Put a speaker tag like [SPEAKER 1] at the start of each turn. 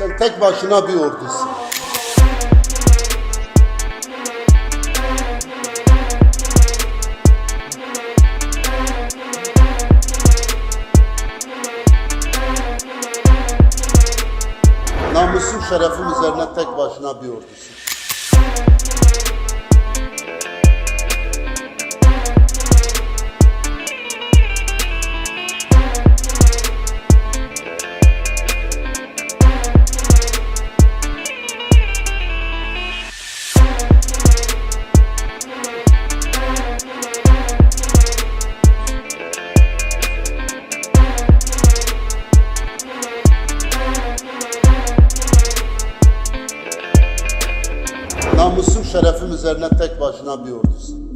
[SPEAKER 1] Sen tek başına bir ordusun. Namusum şerefim üzerine tek başına bir ordusun. Namusum şerefim üzerine tek başına bir ordusun.